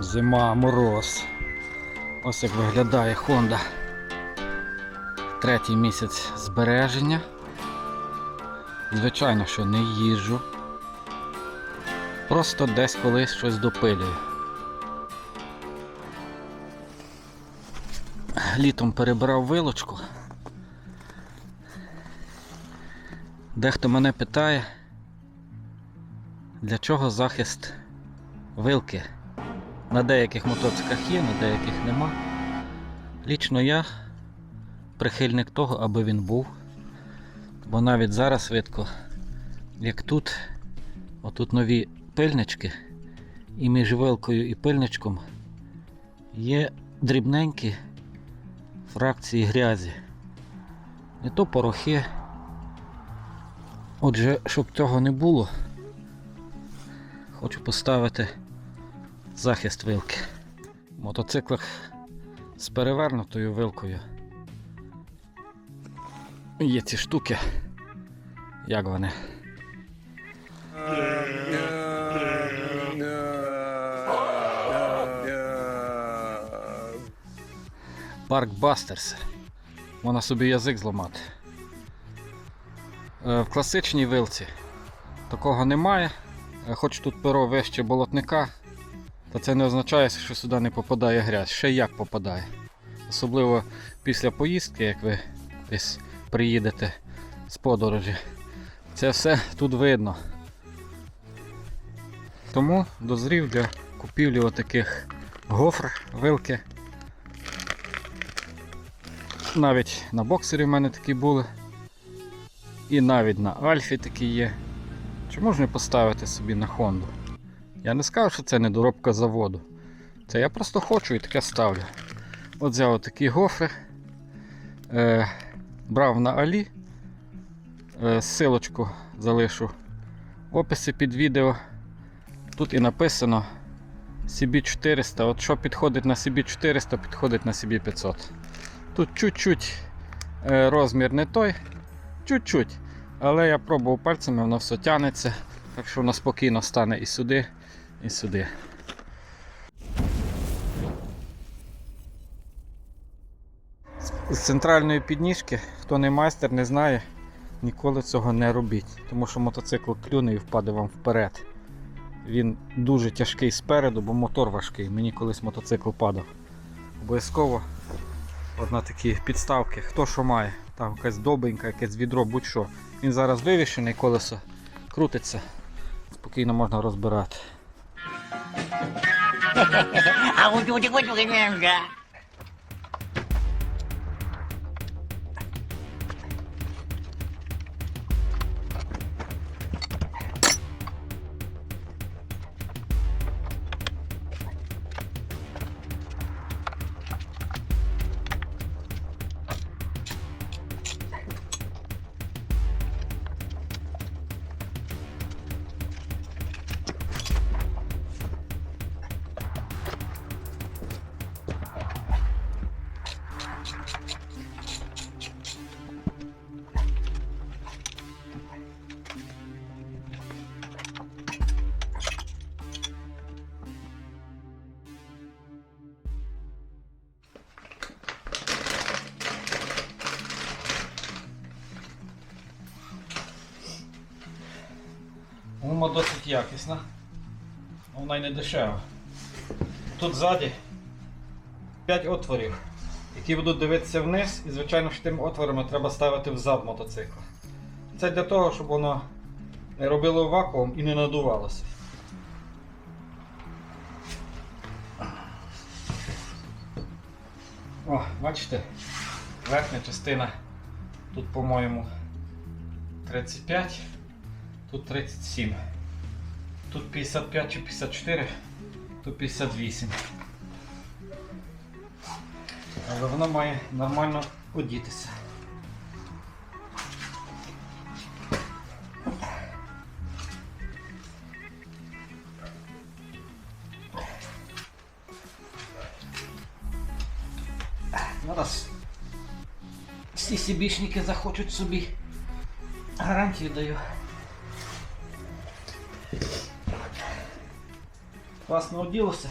Зима, мороз. Ось як виглядає Honda. Третій місяць збереження. Звичайно, що не їжджу. Просто десь колись щось допилюю. Літом перебирав вилочку. Дехто мене питає, для чого захист вилки. На деяких мотоциклах є, на деяких нема. Лічно я прихильник того, аби він був. Бо навіть зараз видко, як тут, отут нові пильнички, і між вилкою і пильничком є дрібненькі фракції грязі. Не то порохи. Отже, щоб цього не було, хочу поставити захист вилки. В мотоциклах з перевернутою вилкою. Є ці штуки. Як вони? Паркбастерс. Можна собі язик зламати. Е, В класичній вилці такого немає. Е, Хоч тут перо вище болотника, та це не означає, що сюди не попадає грязь. Ще як попадає. Особливо після поїздки, як ви десь приїдете з подорожі. Це все тут видно. Тому дозрів для купівлі отаких гофр, вилки. Навіть на боксері в мене такі були. І навіть на Альфі такі є. Чому ж не поставити собі на Хонду? Я не скажу, що це недоробка заводу. Це я просто хочу і таке ставлю. От взяв такі гофри. Е, брав на Алі. Е, силочку залишу в описі під відео. Тут і написано CB400. От що підходить на CB400, підходить на CB500. Тут чуть-чуть е, розмір не той, чуть-чуть. Але я пробував пальцями, воно все тягнеться, так що воно спокійно стане і сюди, і сюди. З- центральної підніжки, хто не майстер, не знає, ніколи цього не робіть, тому що мотоцикл клюне і впаде вам вперед. Він дуже тяжкий спереду, бо мотор важкий. Мені колись мотоцикл падав. Обов'язково от на такі підставки, хто що має, там якась добенька, якесь відро, будь-що. Він зараз вивішений, колесо крутиться, спокійно можна розбирати. 啊，我就这，我就跟你说 Гума досить якісна, вона й не дешева. Тут ззаді 5 отворів, які будуть дивитися вниз, і звичайно що тими отворами треба ставити взад мотоцикла. Це для того, щоб воно не робило вакуум і не надувалося. О, бачите, верхня частина тут, по-моєму, 35. Тут 37. Тут 55 чи 54, тут 58. Але воно має нормально одітися. Зараз всі сібішники захочуть собі гарантію даю. Класно оділося.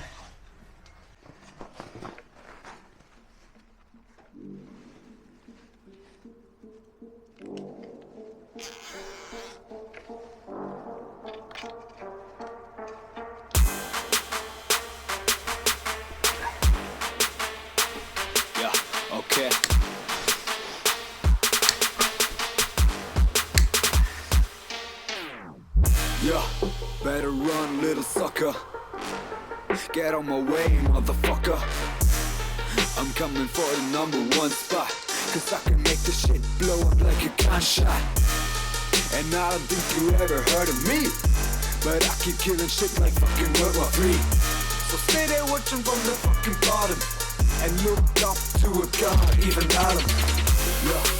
Run, little sucker. Get on my way, motherfucker. I'm coming for the number one spot. Cause I can make this shit blow up like a gunshot. And I don't think you ever heard of me. But I keep killing shit like fucking World War Three. So stay there watching from the fucking bottom. And look up to a god, even Adam. Yeah.